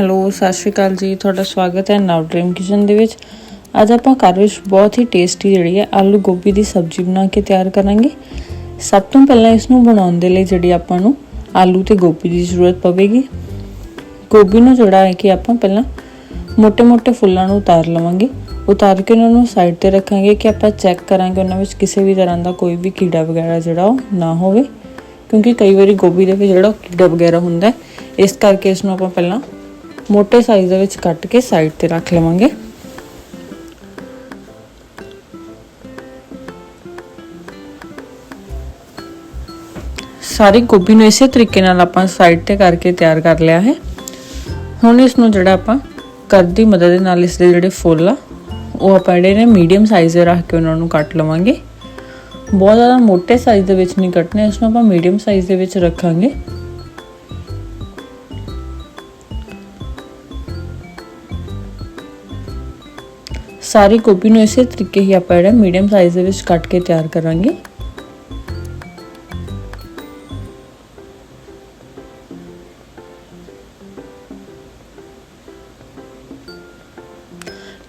Hello, ਸਤਿ ਸ਼੍ਰੀ ਅਕਾਲ ਜੀ, ਤੁਹਾਡਾ ਸਵਾਗਤ ਹੈ ਨਾਉ ਡ੍ਰੀਮ ਕਿਚਨ ਦੇ ਵਿੱਚ। ਅੱਜ ਆਪਾਂ ਘਰ ਵਿੱਚ ਬਹੁਤ ਹੀ ਟੇਸਟੀ ਜਿਹੜੀ ਹੈ ਆਲੂ ਗੋਭੀ ਦੀ ਸਬਜ਼ੀ ਬਣਾ ਕੇ ਤਿਆਰ ਕਰਾਂਗੇ। ਸਭ ਤੋਂ ਪਹਿਲਾਂ ਇਸ ਨੂੰ ਬਣਾਉਣ ਦੇ ਲਈ ਜਿਹੜੀ ਆਪਾਂ ਨੂੰ ਆਲੂ ਤੇ ਗੋਭੀ ਦੀ ਜ਼ਰੂਰਤ ਪਵੇਗੀ। ਗੋਭੀ ਨੂੰ ਜਿਹੜਾ ਹੈ ਕਿ ਆਪਾਂ ਪਹਿਲਾਂ ਮੋٹے-ਮੋٹے ਫੁੱਲਾਂ ਨੂੰ ਉਤਾਰ ਲਵਾਂਗੇ। ਉਤਾਰ ਕੇ ਉਹਨਾਂ ਨੂੰ ਸਾਈਡ ਤੇ ਰੱਖਾਂਗੇ ਕਿ ਆਪਾਂ ਚੈੱਕ ਕਰਾਂਗੇ ਉਹਨਾਂ ਵਿੱਚ ਕਿਸੇ ਵੀ ਤਰ੍ਹਾਂ ਦਾ ਕੋਈ ਵੀ ਕੀੜਾ ਵਗੈਰਾ ਜਿਹੜਾ ਉਹ ਨਾ ਹੋਵੇ। ਕਿਉਂਕਿ ਕਈ ਵਾਰੀ ਗੋਭੀ ਦੇ ਵਿੱਚ ਜਿਹੜਾ ਕੀੜਾ ਵਗੈਰਾ ਹੁੰਦਾ ਇਸ ਕਰਕੇ ਇਸ ਨੂੰ ਆਪਾਂ ਪਹਿਲਾਂ ਮੋਟੇ ਸਾਈਜ਼ ਦੇ ਵਿੱਚ ਕੱਟ ਕੇ ਸਾਈਡ ਤੇ ਰੱਖ ਲਵਾਂਗੇ। ਸਾਰੀ ਗੋਭੀ ਨੂੰ ਇਸੇ ਤਰੀਕੇ ਨਾਲ ਆਪਾਂ ਸਾਈਡ ਤੇ ਕਰਕੇ ਤਿਆਰ ਕਰ ਲਿਆ ਹੈ। ਹੁਣ ਇਸ ਨੂੰ ਜਿਹੜਾ ਆਪਾਂ ਕਰਦ ਦੀ ਮਦਦ ਦੇ ਨਾਲ ਇਸ ਦੇ ਜਿਹੜੇ ਫੁੱਲ ਆ, ਉਹ ਆਪਾਂ ਜਿਹੜੇ ਨੇ ਮੀਡੀਅਮ ਸਾਈਜ਼ ਦੇ ਰੱਖ ਕੇ ਉਹਨਾਂ ਨੂੰ ਕੱਟ ਲਵਾਂਗੇ। ਬਹੁਤ ਜ਼ਿਆਦਾ ਮੋਟੇ ਸਾਈਜ਼ ਦੇ ਵਿੱਚ ਨਹੀਂ ਕੱਟਣੇ ਇਸ ਨੂੰ ਆਪਾਂ ਮੀਡੀਅਮ ਸਾਈਜ਼ ਦੇ ਵਿੱਚ ਰੱਖਾਂਗੇ। ਸਾਰੀ ਗੋਭੀ ਨੂੰ ਇਸੇ ਤਰੀਕੇ ਹੀ ਆਪਾਂ ਜਿਹੜਾ ਮੀਡੀਅਮ ਸਾਈਜ਼ ਦੇ ਵਿੱਚ ਕੱਟ ਕੇ ਤਿਆਰ ਕਰਾਂਗੇ।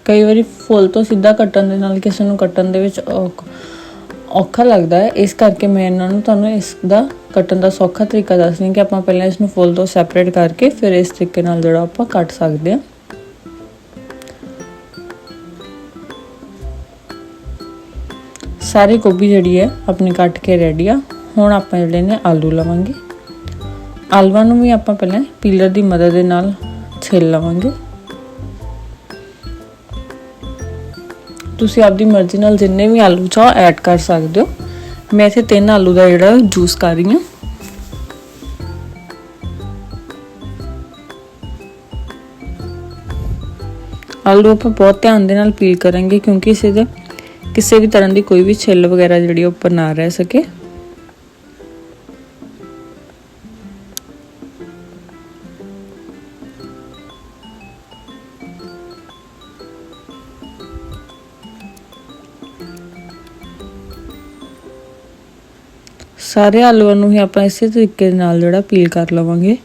ਕਈ ਵਾਰੀ ਫੁੱਲ ਤੋਂ ਸਿੱਧਾ ਕੱਟਣ ਦੇ ਨਾਲ ਕਿਸੇ ਨੂੰ ਕੱਟਣ ਦੇ ਵਿੱਚ ਔਖ- ਔਖਾ ਲੱਗਦਾ ਹੈ। ਇਸ ਕਰਕੇ ਮੈਂ ਇਹਨਾਂ ਨੂੰ ਤੁਹਾਨੂੰ ਇਸ ਦਾ ਕੱਟਣ ਦਾ ਸੌਖਾ ਤਰੀਕਾ ਦੱਸਦੀ ਹਾਂ ਕਿ ਆਪਾਂ ਪਹਿਲਾਂ ਇਸ ਨੂੰ ਫੁੱਲ ਤੋਂ ਸੈਪਰੇਟ ਕਰਕੇ ਫਿਰ ਇਸ ਤਰੀਕੇ ਨਾਲ ਜਿਹੜਾ ਆਪਾਂ ਕੱਟ ਸਕਦੇ ਹਾਂ। ਸਾਰੀ ਗੋਭੀ ਜਿਹੜੀ ਹੈ ਆਪਣੀ ਕੱਟ ਕੇ ਰੈਡੀ ਆ। ਹੁਣ ਆਪਾਂ ਜਿਹੜੇ ਨੇ ਆਲੂ ਲਵਾਂਗੇ। ਆਲੂਆਂ ਨੂੰ ਵੀ ਆਪਾਂ ਪਹਿਲਾਂ ਪੀਲਰ ਦੀ ਮਦਦ ਦੇ ਨਾਲ ਛਿੱਲ ਲਵਾਂਗੇ। ਤੁਸੀਂ ਆਪਦੀ ਮਰਜ਼ੀ ਨਾਲ ਜਿੰਨੇ ਵੀ ਆਲੂ ਚਾਹੋ ਐਡ ਕਰ ਸਕਦੇ ਹੋ। ਮੈਂ ਇੱਥੇ ਤਿੰਨ ਆਲੂ ਦਾ ਜਿਹੜਾ ਜੂਸ ਕਰ ਰਹੀ ਹਾਂ। ਆਲੂ ਆਪਾਂ ਬਹੁਤ ਧਿਆਨ ਦੇ ਨਾਲ ਪੀਲ ਕਰਾਂਗੇ ਕਿਉਂਕਿ ਇਸੇ ਦੇ ਕਿਸੇ ਵੀ ਤਰ੍ਹਾਂ ਦੀ ਕੋਈ ਵੀ ਛਿੱਲ ਵਗੈਰਾ ਜਿਹੜੀ ਉੱਪਰ ਨਾ ਰਹਿ ਸਕੇ। ਸਾਰੇ ਆਲੂਆਂ ਨੂੰ ਹੀ ਆਪਾਂ ਇਸੇ ਤਰੀਕੇ ਦੇ ਨਾਲ ਜਿਹੜਾ ਪੀਲ ਕਰ ਲਵਾਂਗੇ।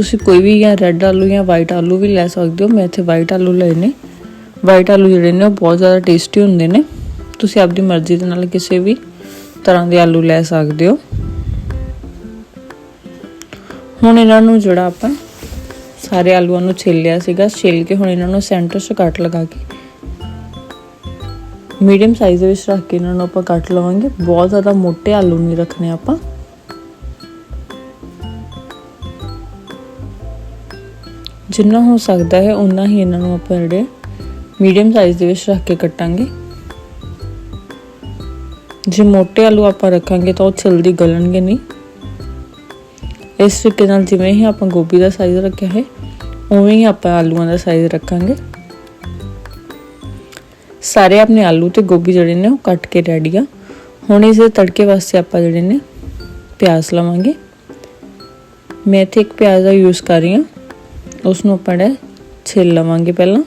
ਤੁਸੀਂ ਕੋਈ ਵੀ ਜਾਂ ਰੈੱਡ ਆਲੂ ਜਾਂ ਵਾਈਟ ਆਲੂ ਵੀ ਲੈ ਸਕਦੇ ਹੋ। ਮੈਂ ਇੱਥੇ ਵਾਈਟ ਆਲੂ ਲਏ ਨੇ। ਵਾਈਟ ਆਲੂ ਜਿਹੜੇ ਨੇ ਉਹ ਬਹੁਤ ਜ਼ਿਆਦਾ ਟੇਸਟੀ ਹੁੰਦੇ ਨੇ। ਤੁਸੀਂ ਆਪਦੀ ਮਰਜ਼ੀ ਦੇ ਨਾਲ ਕਿਸੇ ਵੀ ਤਰ੍ਹਾਂ ਦੇ ਆਲੂ ਲੈ ਸਕਦੇ ਹੋ। ਹੁਣ ਇਹਨਾਂ ਨੂੰ ਜਿਹੜਾ ਆਪਾਂ ਸਾਰੇ ਆਲੂਆਂ ਨੂੰ ਛਿੱਲਿਆ ਸੀਗਾ, ਛਿੱਲ ਕੇ ਹੁਣ ਇਹਨਾਂ ਨੂੰ ਸੈਂਟਰ 'ਚ ਕੱਟ ਲਗਾ ਕੇ ਮੀਡੀਅਮ ਸਾਈਜ਼ ਦੇ ਵਿੱਚ ਰੱਖ ਕੇ ਇਹਨਾਂ ਨੂੰ ਆਪਾਂ ਕੱਟ ਲਵਾਂਗੇ। ਬਹੁਤ ਜ਼ਿਆਦਾ ਮੋٹے ਆਲੂ ਨਹੀਂ ਰੱਖਣੇ ਆਪਾਂ। ਜਿੰਨਾ ਹੋ ਸਕਦਾ ਹੈ ਉਨਾ ਹੀ ਇਹਨਾਂ ਨੂੰ ਆਪਾਂ ਜਿਹੜੇ ਮੀਡੀਅਮ ਸਾਈਜ਼ ਦੇ ਵਿੱਚ ਰੱਖ ਕੇ ਕੱਟਾਂਗੇ। ਜੇ ਮੋٹے ਆਲੂ ਆਪਾਂ ਰੱਖਾਂਗੇ ਤਾਂ ਉਹ ਜਲਦੀ ਗਲਣਗੇ ਨਹੀਂ। ਇਸ ਤਰੀਕੇ ਨਾਲ ਜਿਵੇਂ ਹੀ ਆਪਾਂ ਗੋਭੀ ਦਾ ਸਾਈਜ਼ ਰੱਖਿਆ ਹੈ, ਉਵੇਂ ਹੀ ਆਪਾਂ ਆਲੂਆਂ ਦਾ ਸਾਈਜ਼ ਰੱਖਾਂਗੇ। ਸਾਰੇ ਆਪਣੇ ਆਲੂ ਤੇ ਗੋਭੀ ਜਿਹੜੇ ਨੇ ਉਹ ਕੱਟ ਕੇ ਰੈਡੀ ਆ। ਹੁਣ ਇਸ ਦੇ ਤੜਕੇ ਵਾਸਤੇ ਆਪਾਂ ਜਿਹੜੇ ਨੇ ਪਿਆਜ਼ ਲਵਾਂਗੇ। ਮੈਂ ਇੱਥੇ ਇੱਕ ਪਿਆਜ਼ ਦਾ ਯੂਜ਼ ਕਰ ਰਹੀ ਹਾਂ। ਉਸ ਨੂੰ ਆਪਾਂ ਜਿਹੜਾ ਛਿੱਲ ਲਵਾਂਗੇ ਪਹਿਲਾਂ।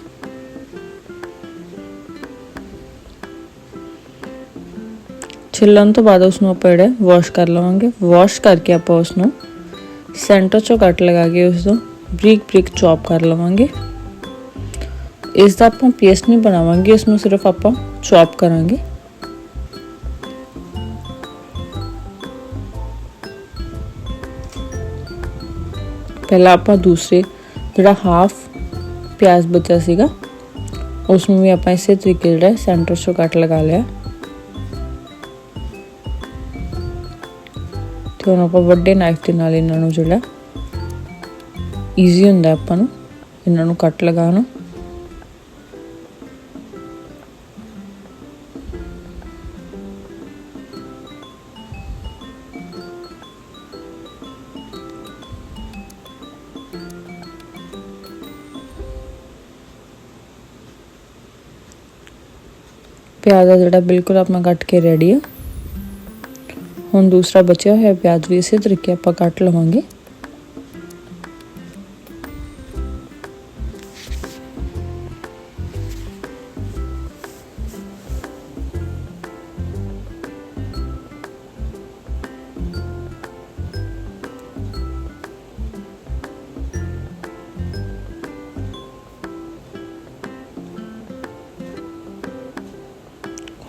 ਛਿੱਲਣ ਤੋਂ ਬਾਅਦ ਉਸ ਨੂੰ ਆਪਾਂ ਜਿਹੜਾ ਵਾਸ਼ ਕਰ ਲਵਾਂਗੇ। ਵਾਸ਼ ਕਰਕੇ ਆਪਾਂ ਉਸ ਨੂੰ ਸੈਂਟਰ ਚੋਂ ਕੱਟ ਲਗਾ ਕੇ ਉਸ ਨੂੰ ਬਰੀਕ ਬਰੀਕ ਚੌਪ ਕਰ ਲਵਾਂਗੇ। ਇਸ ਦਾ ਆਪਾਂ ਪੇਸਟ ਨਹੀਂ ਬਣਾਵਾਂਗੇ ਇਸ ਨੂੰ ਸਿਰਫ ਆਪਾਂ ਚੌਪ ਕਰਾਂਗੇ। ਪਹਿਲਾਂ ਆਪਾਂ ਦੂਸਰੇ ਜਿਹੜਾ ਹਾਫ ਪਿਆਜ਼ ਬਚਿਆ ਸੀਗਾ ਉਸ ਨੂੰ ਵੀ ਆਪਾਂ ਇਸੇ ਤਰੀਕੇ ਜਿਹੜਾ ਸੈਂਟਰ ਤੋਂ ਕੱਟ ਲਗਾ ਲਿਆ। ਤੇ ਹੁਣ ਆਪਾਂ ਵੱਡੇ ਨਾਈਫ ਦੇ ਨਾਲ ਇਹਨਾਂ ਨੂੰ ਜਿਹੜਾ ਈਜ਼ੀ ਹੁੰਦਾ ਆਪਾਂ ਨੂੰ, ਇਹਨਾਂ ਨੂੰ ਕੱਟ ਲਗਾਉਣਾ। ਪਿਆਜ਼ ਆ ਜਿਹੜਾ ਬਿਲਕੁਲ ਆਪਣਾ ਕੱਟ ਕੇ ਰੈਡੀ ਆ। ਹੁਣ ਦੂਸਰਾ ਬਚਿਆ ਹੋਇਆ ਪਿਆਜ਼ ਵੀ ਇਸੇ ਤਰੀਕੇ ਆਪਾਂ ਕੱਟ ਲਵਾਂਗੇ।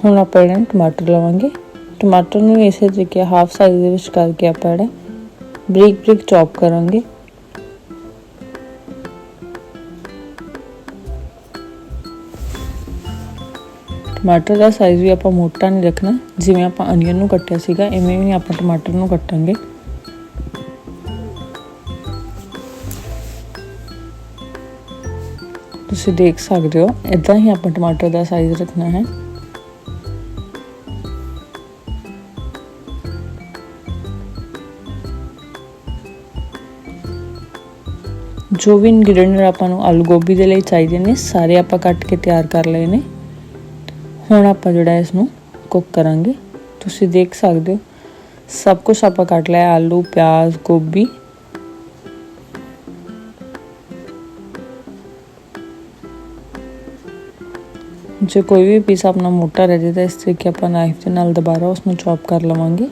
ਹੁਣ ਆਪਾਂ ਇਹਨਾਂ ਟਮਾਟਰ ਲਵਾਂਗੇ। ਟਮਾਟਰ ਨੂੰ ਇਸੇ ਤਰੀਕੇ ਹਾਫ ਸਾਈਜ਼ ਦੇ ਵਿੱਚ ਕਰਕੇ ਆਪਾਂ ਜਿਹੜਾ ਬਰੀਕ ਬਰੀਕ ਚੌਪ ਕਰਾਂਗੇ। ਟਮਾਟਰ ਦਾ ਸਾਈਜ਼ ਵੀ ਆਪਾਂ ਮੋਟਾ ਨਹੀਂ ਰੱਖਣਾ। ਜਿਵੇਂ ਆਪਾਂ ਅਨੀਅਨ ਨੂੰ ਕੱਟਿਆ ਸੀਗਾ ਐਵੇਂ ਹੀ ਆਪਾਂ ਟਮਾਟਰ ਨੂੰ ਕੱਟਾਂਗੇ। ਤੁਸੀਂ ਦੇਖ ਸਕਦੇ ਹੋ ਇਦਾਂ ਹੀ ਆਪਾਂ ਟਮਾਟਰ ਦਾ ਸਾਈਜ਼ ਰੱਖਣਾ ਹੈ। ਜੋ ਵੀ ਇਨਗਰੀਡੀਐਂਟ ਆਪਾਂ ਨੂੰ ਆਲੂ ਗੋਭੀ ਦੇ ਲਈ ਚਾਹੀਦੇ ਨੇ, ਸਾਰੇ ਆਪਾਂ ਕੱਟ ਕੇ ਤਿਆਰ ਕਰ ਲਏ ਨੇ। ਹੁਣ ਆਪਾਂ ਜਿਹੜਾ ਇਸ ਨੂੰ ਕੁੱਕ ਕਰਾਂਗੇ। ਤੁਸੀਂ ਦੇਖ ਸਕਦੇ ਹੋ, ਸਭ ਕੁਝ ਆਪਾਂ ਕੱਟ ਲਿਆ, ਆਲੂ, ਪਿਆਜ਼, ਗੋਭੀ। ਜੇ ਕੋਈ ਵੀ ਪੀਸ ਆਪਣਾ ਮੋਟਾ ਰਹਿ ਜਾਏ ਤਾਂ ਇਸ ਤਰੀਕੇ ਆਪਾਂ ਨਾਈਫ ਦੇ ਨਾਲ ਦੁਬਾਰਾ ਉਸ ਨੂੰ ਚੌਪ ਕਰ ਲਵਾਂਗੇ।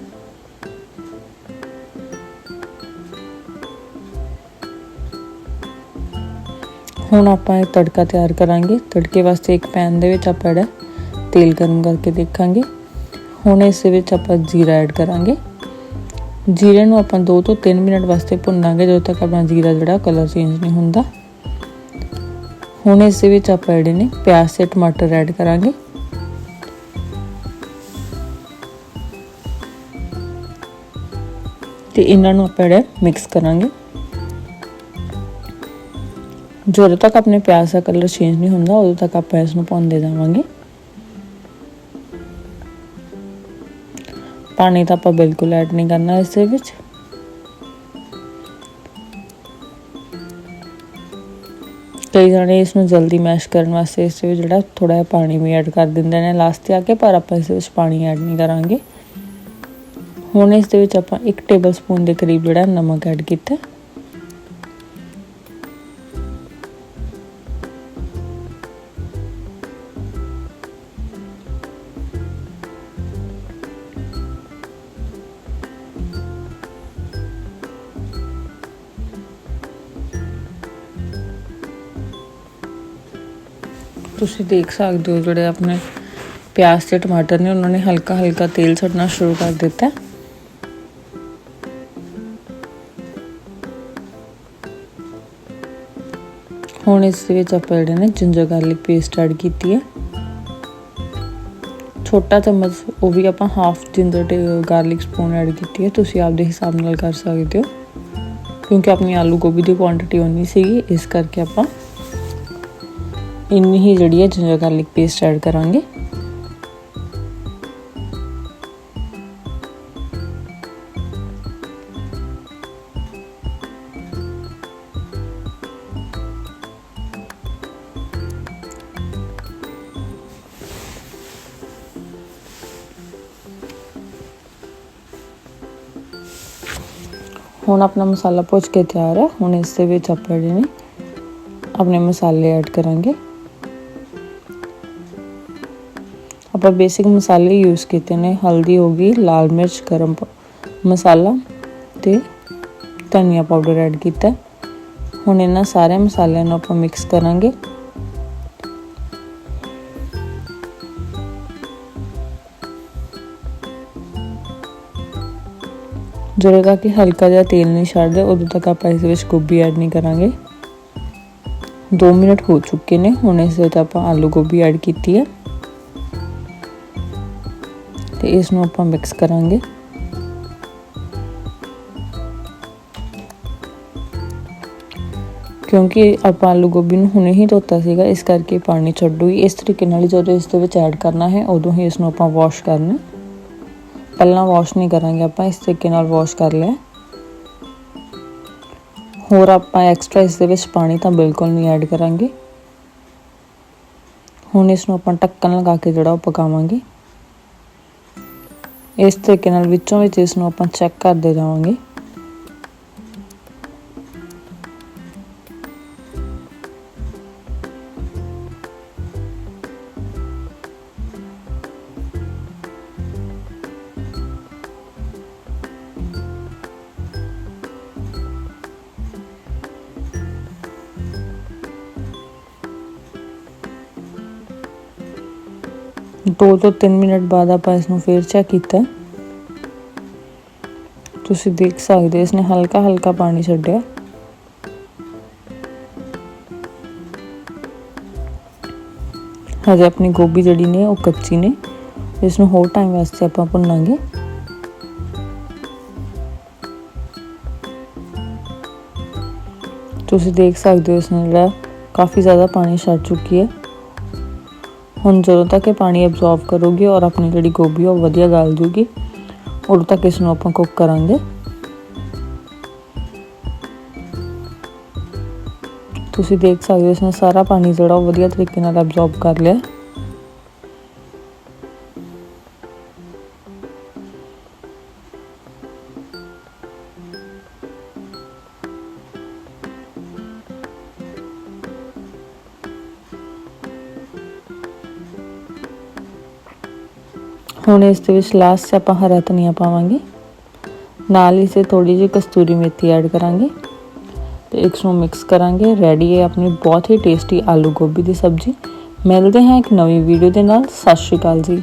ਹੁਣ ਆਪਾਂ ਇਹ ਤੜਕਾ ਤਿਆਰ ਕਰਾਂਗੇ। ਤੜਕੇ ਵਾਸਤੇ ਇੱਕ ਪੈਨ ਦੇ ਵਿੱਚ ਆਪਾਂ ਜਿਹੜਾ ਤੇਲ ਗਰਮ ਕਰਕੇ ਦੇਖਾਂਗੇ। ਹੁਣ ਇਸ ਵਿੱਚ ਆਪਾਂ ਜੀਰਾ ਐਡ ਕਰਾਂਗੇ। ਜੀਰੇ ਨੂੰ ਆਪਾਂ 2 ਤੋਂ 3 ਮਿੰਟ ਵਾਸਤੇ ਭੁੰਨਾਂਗੇ, ਜਦੋਂ ਤੱਕ ਆਪਣਾ ਜੀਰਾ ਜਿਹੜਾ ਕਲਰ ਚੇਂਜ ਨਹੀਂ ਹੁੰਦਾ। ਹੁਣ ਇਸ ਵਿੱਚ ਆਪਾਂ ਜਿਹੜੇ ਨੇ ਪਿਆਜ਼ ਤੇ ਟਮਾਟਰ ਐਡ ਕਰਾਂਗੇ। ਤੇ ਇਹਨਾਂ ਨੂੰ ਆਪਾਂ ਜਿਹੜਾ ਮਿਕਸ ਕਰਾਂਗੇ। ਜਦੋਂ ਤੱਕ ਆਪਣੇ ਪਿਆਜ਼ ਦਾ ਕਲਰ ਚੇਂਜ ਨਹੀਂ ਹੁੰਦਾ, ਉਦੋਂ ਤੱਕ ਆਪਾਂ ਇਸ ਨੂੰ ਪਾਉਂਦੇ ਜਾਵਾਂਗੇ। ਪਾਣੀ ਤਾਂ ਆਪਾਂ ਬਿਲਕੁਲ ਐਡ ਨਹੀਂ ਕਰਨਾ ਇਸ ਦੇ ਵਿੱਚ। ਕਈ ਜਣੇ ਇਸ ਨੂੰ ਜਲਦੀ ਮੈਸ਼ ਕਰਨ ਵਾਸਤੇ ਇਸ ਵਿੱਚ ਜਿਹੜਾ ਥੋੜਾ ਜਿਹਾ ਪਾਣੀ ਵੀ ਐਡ ਕਰ ਦਿੰਦੇ ਨੇ ਲਾਸਟ ਤੇ ਆ ਕੇ, ਪਰ ਆਪਾਂ ਇਸ ਵਿੱਚ ਪਾਣੀ ਐਡ ਨਹੀਂ ਕਰਾਂਗੇ। ਹੁਣ ਇਸ ਦੇ ਵਿੱਚ ਆਪਾਂ 1 ਟੇਬਲ ਸਪੂਨ ਦੇ ਕਰੀਬ ਜਿਹੜਾ ਨਮਕ ਐਡ ਕੀਤਾ। ਤੁਸੀਂ ਦੇਖ ਸਕਦੇ ਹੋ ਜਿਹੜੇ ਆਪਣੇ ਪਿਆਜ਼ ਤੇ ਟਮਾਟਰ ਨੇ, ਉਹਨਾਂ ਨੇ ਹਲਕਾ ਹਲਕਾ ਤੇਲ ਛੱਡਣਾ ਸ਼ੁਰੂ ਕਰ ਦਿੱਤਾ। ਹੁਣ ਇਸ ਦੇ ਵਿੱਚ ਆਪਾਂ ਜਿਹੜੇ ਨੇ ਜਿੰਜਰ ਗਾਰਲਿਕ ਪੇਸਟ ਐਡ ਕੀਤੀ ਹੈ। ਛੋਟਾ ਚਮਚ ਉਹ ਵੀ ਆਪਾਂ ਹਾਫ ਜਿੰਜਰ ਤੇ ਗਾਰਲਿਕ ਸਪੂਨ ਐਡ ਕੀਤੀ ਹੈ। ਤੁਸੀਂ ਆਪਦੇ ਹਿਸਾਬ ਨਾਲ ਕਰ ਸਕਦੇ ਹੋ, ਕਿਉਂਕਿ ਆਪਣੀ ਆਲੂ ਗੋਭੀ ਦੀ ਕੁਆਂਟੀਟੀ ਉਨੀ ਸੀਗੀ, ਇਸ ਕਰਕੇ ਆਪਾਂ ਇੰਨੀ ਹੀ ਜਿਹੜੀ ਹੈ ਜਿੰਜਰ ਗਾਰਲਿਕ ਪੇਸਟ ਐਡ ਕਰਾਂਗੇ ਹੁਣ ਆਪਣਾ ਮਸਾਲਾ ਪੁੱਛ ਕੇ ਤਿਆਰ ਹੈ ਹੁਣ ਇਸ ਦੇ ਵਿੱਚ ਆਪਾਂ ਜਿਹੜੇ ਨੇ ਆਪਣੇ ਮਸਾਲੇ ਐਡ ਕਰਾਂਗੇ ਆਪਾਂ ਬੇਸਿਕ ਮਸਾਲੇ ਯੂਜ਼ ਕੀਤੇ ਨੇ, ਹਲਦੀ ਹੋ ਗਈ, ਲਾਲ ਮਿਰਚ, ਗਰਮ ਮਸਾਲਾ ਤੇ ਧਨੀਆ ਪਾਊਡਰ ਐਡ ਕੀਤਾ। ਹੁਣ ਇਹਨਾਂ ਸਾਰੇ ਮਸਾਲਿਆਂ ਨੂੰ ਆਪਾਂ ਮਿਕਸ ਕਰਾਂਗੇ। ਜਦੋਂ ਤੱਕ ਕਿ ਹਲਕਾ ਜਿਹਾ ਤੇਲ ਨਹੀਂ ਛੱਡਦੇ, ਉਦੋਂ ਤੱਕ ਆਪਾਂ ਇਸ ਵਿੱਚ ਗੋਭੀ ਐਡ ਨਹੀਂ ਕਰਾਂਗੇ। 2 ਮਿੰਟ ਹੋ ਚੁੱਕੇ ਨੇ, ਹੁਣ ਇਸ ਵਿੱਚ ਆਪਾਂ ਆਲੂ ਗੋਭੀ ਐਡ ਕੀਤੀ ਹੈ। ਤੇ ਇਸ ਨੂੰ ਆਪਾਂ ਮਿਕਸ ਕਰਾਂਗੇ। ਕਿਉਂਕਿ ਆਪਾਂ ਆਲੂ ਗੋਭੀ ਨੂੰ ਹੁਣੇ ਹੀ ਧੋਤਾ ਸੀਗਾ, ਇਸ ਕਰਕੇ ਪਾਣੀ ਛੱਡੂਗੀ ਇਸ ਤਰੀਕੇ ਨਾਲ ਜਦੋਂ ਇਸ ਦੇ ਵਿੱਚ ਐਡ ਕਰਨਾ ਹੈ, ਉਦੋਂ ਹੀ ਇਸ ਨੂੰ ਆਪਾਂ ਵਾਸ਼ ਕਰਨਾ ਪਹਿਲਾਂ ਵਾਸ਼ ਨਹੀਂ ਕਰਾਂਗੇ ਆਪਾਂ, ਇਸ ਤਰੀਕੇ ਨਾਲ ਵਾਸ਼ ਕਰ ਲਿਆ ਹੋਰ ਆਪਾਂ ਐਕਸਟਰਾ ਇਸ ਦੇ ਵਿੱਚ ਪਾਣੀ ਤਾਂ ਬਿਲਕੁਲ ਨਹੀਂ ਐਡ ਕਰਾਂਗੇ। ਹੁਣ ਇਸ ਨੂੰ ਆਪਾਂ ਢੱਕਣ ਲਗਾ ਕੇ ਜਿਹੜਾ ਉਹ ਪਕਾਵਾਂਗੇ। ਇਸ ਤਰੀਕੇ ਨਾਲ ਵਿੱਚੋਂ ਵਿੱਚ ਇਸ ਨੂੰ ਆਪਾਂ ਚੈੱਕ ਕਰਦੇ ਜਾਵਾਂਗੇ। ਦੋ ਤੋਂ 3 ਮਿੰਟ ਬਾਅਦ ਆਪਾਂ ਇਸ ਨੂੰ ਫੇਰ ਚੈੱਕ ਕੀਤਾ। ਤੁਸੀਂ ਦੇਖ ਸਕਦੇ ਹੋ, ਇਸਨੇ ਹਲਕਾ ਹਲਕਾ ਪਾਣੀ ਛੱਡਿਆ। ਹਜੇ ਆਪਣੀ ਗੋਭੀ ਜਿਹੜੀ ਨੇ, ਉਹ ਕੱਚੀ ਨੇ। ਇਸ ਨੂੰ ਹੋਰ ਟਾਈਮ ਵਾਸਤੇ ਆਪਾਂ ਭੁੰਨਾਂਗੇ। ਤੁਸੀਂ ਦੇਖ ਸਕਦੇ ਹੋ, ਇਸਨੇ ਜਿਹੜਾ ਕਾਫੀ ਜ਼ਿਆਦਾ ਪਾਣੀ ਛੱਡ ਚੁੱਕੀ ਹੈ। ਹੁਣ ਜਦੋਂ ਤੱਕ ਇਹ ਪਾਣੀ ਐਬਜ਼ੌਰਬ ਕਰੂਗੀ ਔਰ ਆਪਣੀ ਜਿਹੜੀ ਗੋਭੀ ਉਹ ਵਧੀਆ ਗਲ ਜੂਗੀ, ਉਦੋਂ ਤੱਕ ਇਸ ਨੂੰ ਆਪਾਂ ਕੁੱਕ ਕਰਾਂਗੇ। ਤੁਸੀਂ ਦੇਖ ਸਕਦੇ ਹੋ ਇਸਨੇ ਸਾਰਾ ਪਾਣੀ ਜਿਹੜਾ ਉਹ ਵਧੀਆ ਤਰੀਕੇ ਨਾਲ ਐਬਜ਼ੌਰਬ ਕਰ ਲਿਆ। ਹੁਣ ਇਸ ਦੇ ਵਿੱਚ ਲਾਸਟ 'ਚ ਆਪਾਂ ਹਰਾ ਧਨੀਆ ਪਾਵਾਂਗੇ। ਨਾਲ ਹੀ ਸੇ ਥੋੜੀ ਜਿਹੀ ਕਸਤੂਰੀ ਮੇਥੀ ਐਡ ਕਰਾਂਗੇ। ਤੇ ਇਸ ਨੂੰ ਮਿਕਸ ਕਰਾਂਗੇ। ਰੈਡੀ ਹੈ ਆਪਣੀ ਬਹੁਤ ਹੀ ਟੇਸਟੀ ਆਲੂ ਗੋਭੀ ਦੀ ਸਬਜ਼ੀ। ਮਿਲਦੇ ਹਾਂ ਇੱਕ ਨਵੀਂ ਵੀਡੀਓ ਦੇ ਨਾਲ। ਸਤਿ ਸ਼੍ਰੀ ਅਕਾਲ ਜੀ।